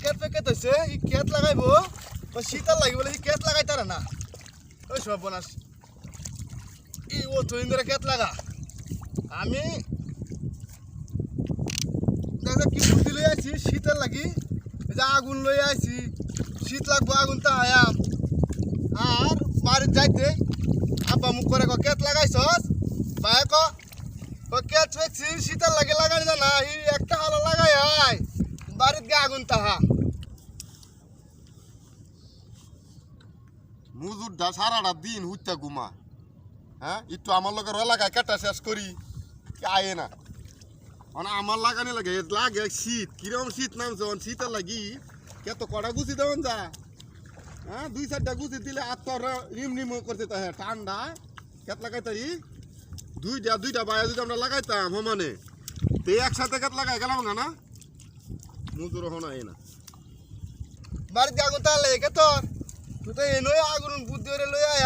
Packet packet হয়েছে ই Kate লাগাইবো। বা শীতল লাগিব বলে কেট লাগাই তারা না। ওই সব বনাস ই, ও তুই ধরে কেট লাগা। আমি কি বুদ্ধি লই আছি শীতল লাগি, যে আগুন লই আছি শীত লাগবো, আগুন তা আয়াম। আর বাড়ির যাইতে আব্বা মুখ করে ক, কেট লাগাইছস? ভাই ক ক, কেট ফেকছি শীতল লাগে লাগাই না ই একটা হালো লাগাই আয় বাড়িত গে আগুন তাহা। মুজুরটা সারাটা দিন হুইতা ঘুমা। হ্যাঁ? একটু আমার লোকের এলাকায় কাটা শেষ করি? আয়ে না? মানে আমার লাগানি লাগে লাগে শীত। কিরম শীত নামছে শীতের লাগি কত কড়া গুছি দেবেন যা। হ্যাঁ? দুই চারটা গুছি দিলে আর তোর রিম রিম করতে তা হ্যাঁ ঠান্ডা। কেত লাগাই তারি? দুইটা দুইটা বাইরে যদি আমরা লাগাইতাম সমানে তে একসাথে কেত লাগাই গেলাম না না? মুজুর হনা বাড়িত আগুন তাহলে তোর তুই তো এনই আগুন বুদ্ধি করে লই আয়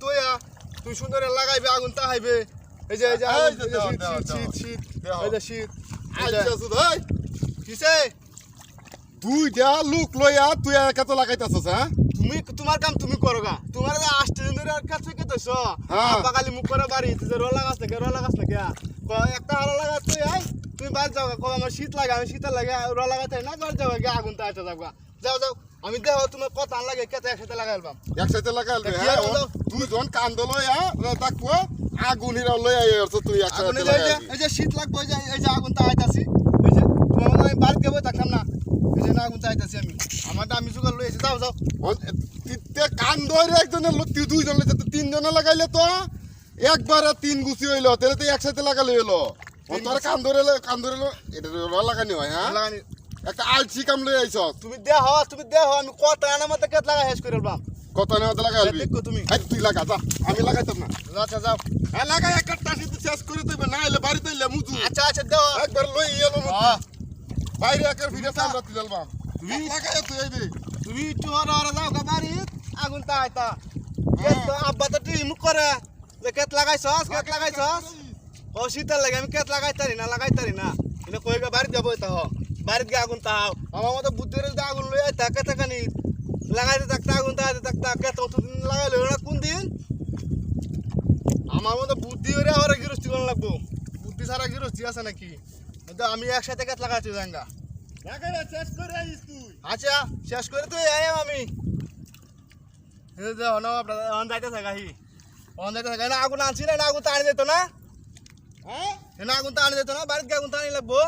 তোয়া তুই সুন্দর লাগাইবে আগুন তাহাইবে। এই যে এই যে এই যে শীত শীত। শীত শীত। এই যে শীত। আচ্ছা এই। কিসে? দুইটা লোক লইয়া তুই লাগাইতাছস হ্যাঁ? তুমি তোমার কাম তুমি করো গা। তোমার আসতে দিন ধরে আর কাছে কে তোছ হ্যাঁ। আব্বা খালি মুখ করে বাড়ি তুই যে রোল লাগাস না কে রোল লাগাস না কে ক একটা যাও আমার শীত লাগে আমি শীত লাগে রোল লাগাতে না বাড়ি যাও গা, আগুন তা আসা যাও যাও যাও আমি দেখো তোমার কত আন লাগে কেতে একসাথে লাগাইলাম একসাথে লাগাইল তা হ্যাঁ কান্দ দেখব আগুন হিরা তুই একসাথে এই যে- শীত লাগবে এই যে আগুন তা আইতাছি এই যে তোমার আমি না? তিনজনে লাগাইলে তো একবারে তিন গুছি হইল তাহলে তো একসাথে লাগালে হইল। তোর গুছি? কান্দরে কান্দরে এটা র লাগানি হয় হ্যাঁ লাগানি একটা আলসি কাম লই আইছ। তুমি দেহ তুমি দেহ আমি কত আনা মতো কেত লাগা শেষ করে দিলাম কত নেওয়া লাগাইবি দেখো তুমি। এই তুই লাগা যা। আমি লাগাইতাম না। আচ্ছা যাও। হ্যাঁ লাগাই একটা টাসি তুই শেষ করে দিবে না এলে বাড়িতে এলে মুজু। আচ্ছা আচ্ছা দেও একবার লই এলো হ্যাঁ, বাইরে একের ভিডিও সামরা তুই জ্বলবাম তুমি লাগাই তুই আইবি তুমি একটু হরে হরে যাও গা বাড়ি। আগুন তা আইতা হ্যাঁ। কেত আব্বা তো টিম করে। যে কেত লাগাইছস কেত লাগাইছস? ও শীতল লাগে আমি কেত লাগাইতারি না লাগাইতারি না। এনে কই গা বাড়ি যাব তা বাড়িতে গিয়ে আগুন তাও। আমার মতো বুদ্ধি রে যদি আগুন লই আইতা কেতে কানি লাগাইতে থাকতা আগুন তাইতে থাকতা কেত অতদিন লাগাইলে না কোন দিন আমার মতো বুদ্ধি করে আমার গৃহস্থী কোন লাগবো। বুদ্ধি ছাড়া গৃহস্থী আছে নাকি? কিন্তু আমি একসাথে কেত লাগাইছি জাঙ্গা শেষ করে আইস তুই। আচ্ছা শেষ করে তুই আয়াম আমি। যাইতে থাকা হি অন যাইতে থাকা না আগুন আনছি না না আগুন তো না হ্যাঁ না। আগুন তো আনি না বাড়িতে আগুন তো আনি লাগবো।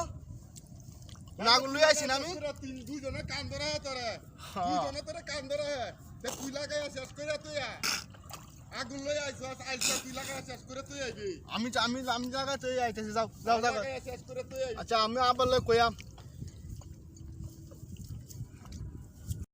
আগুন লুই আইছি না আমি? তিন দুইজনে কান ধরে তোরে হ্যাঁ। দুইজনে তোরা কান ধরে তুই লাগাই শেষ করে তুই আ। আগুন লই আইছ আইছ তুই লাগা শেষ করে তুই আইবি আমি আমি আমি জায়গা তুই আইতেছি যাও যাও যাও লাগাই শেষ করে তুই আচ্ছা আমি আবার লই কইয়াম